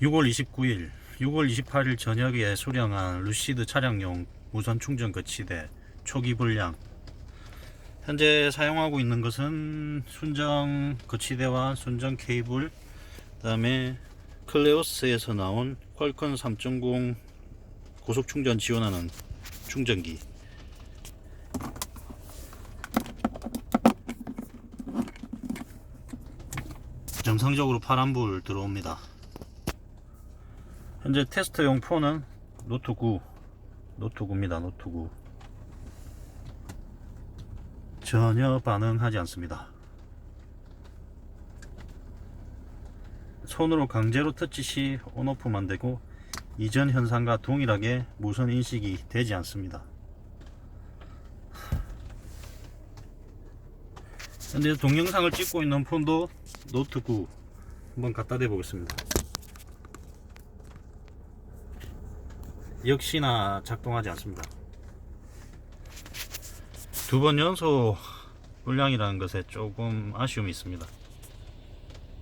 6월 29일, 6월 28일 저녁에 수령한 루시드 차량용 무선 충전 거치대 초기 불량. 현재 사용하고 있는 것은 순정 거치대와 순정 케이블, 그다음에 클레오스에서 나온 퀄컨 3.0 고속 충전 지원하는 충전기. 정상적으로 파란불 들어옵니다. 현재 테스트용 폰은 노트 9 노트 9입니다 노트 9 전혀 반응하지 않습니다. 손으로 강제로 터치 시 온오프만 되고 이전 현상과 동일하게 무선 인식이 되지 않습니다. 현재 동영상을 찍고 있는 폰도 노트 9 한번 갖다 대 보겠습니다 역시나 작동하지 않습니다. 두 번 연속 불량이라는 것에 조금 아쉬움이 있습니다.